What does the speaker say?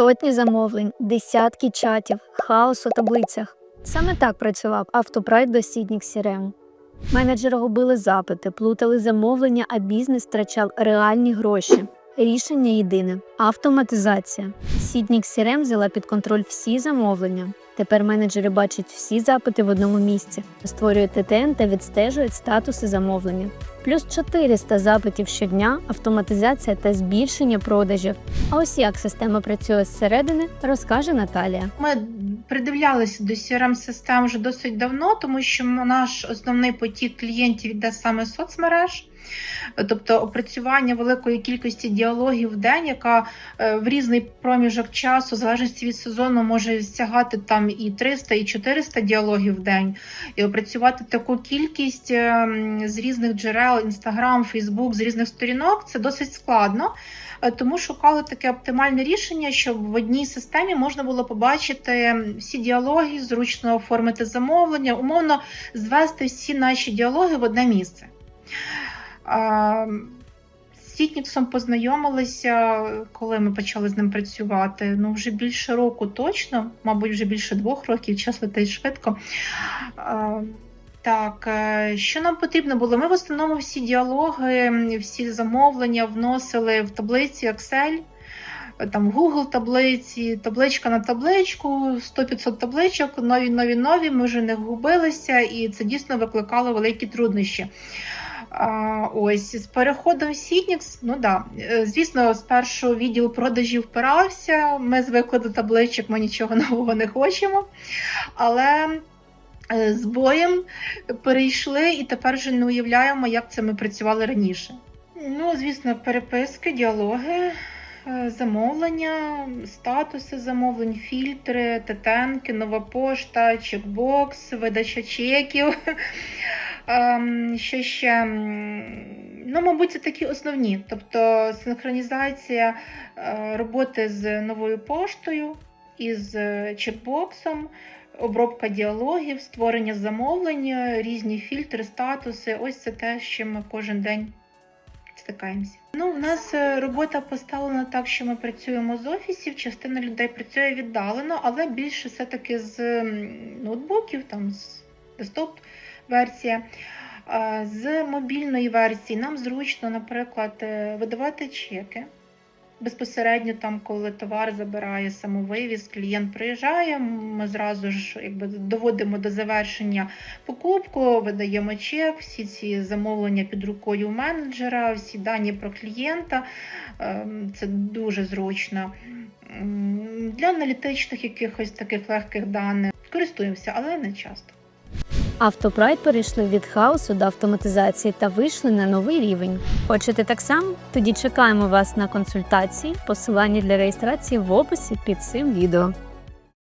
Сотні замовлень, десятки чатів, хаос у таблицях. Саме так працював автопрайд до Сіднік CRM. Менеджери губили запити, плутали замовлення, а бізнес втрачав реальні гроші. Рішення єдине автоматизація. Сіднік CRM взяла під контроль всі замовлення. Тепер менеджери бачать всі запити в одному місці, створюють ТТН та відстежують статуси замовлення. Плюс 400 запитів щодня, автоматизація та збільшення продажів. А ось як система працює зсередини, розкаже Наталія. Ми придивлялися до crm систем вже досить давно, тому що наш основний потік клієнтів йде саме соцмереж. Тобто опрацювання великої кількості діалогів в день, яка е, в різний проміжок часу, в залежності від сезону, може сягати там і 300, і 400 діалогів в день, і опрацювати таку кількість ем, з різних джерел, Instagram, Facebook, з різних сторінок, це досить складно. Е, Тому шукали таке оптимальне рішення, щоб в одній системі можна було побачити всі діалоги, зручно оформити замовлення, умовно звести всі наші діалоги в одне місце. З Сітніксом познайомилися, коли ми почали з ним працювати. Ну, вже більше року точно, мабуть, вже більше двох років, час летить швидко. Так, е, що нам потрібно було? Ми в основному всі діалоги, всі замовлення вносили в таблиці Excel. Там Google таблиці, табличка на табличку, 100-500 табличок, нові, нові, нові. Ми вже не губилися, і це дійсно викликало великі труднощі. А, ось з переходом Сітнікс, ну да, е, звісно, спершу відділ продажів впирався. Ми звикли до табличок, ми нічого нового не хочемо. Але е, з боєм перейшли і тепер вже не уявляємо, як це ми працювали раніше. Ну, звісно, переписки, діалоги, замовлення, статуси замовлень, фільтри, тетенки, нова пошта, чекбокс, видача чеків. Ем, Що ще? Ну, мабуть, це такі основні. Тобто синхронізація е, роботи з новою поштою із е, чекбоксом, обробка діалогів, створення замовлень, різні фільтри, статуси. Ось це те, з чим ми кожен день стикаємося. Ну, в нас е, робота поставлена так, що ми працюємо з офісів. Частина людей працює віддалено, але більше все-таки з ноутбуків, там з десктоп версія. З мобільної версії нам зручно, наприклад, е, видавати чеки. Безпосередньо там, коли товар забирає самовивіз, клієнт приїжджає, ми зразу ж якби доводимо до завершення покупку, видаємо чек, всі ці замовлення під рукою менеджера, всі дані про клієнта. Ем, Це дуже зручно. Для аналітичних якихось таких легких даних користуємося, але не часто. Автопрайд перейшли від хаосу до автоматизації та вийшли на новий рівень. Хочете так само? Тоді чекаємо вас на консультації. Посилання для реєстрації в описі під цим відео.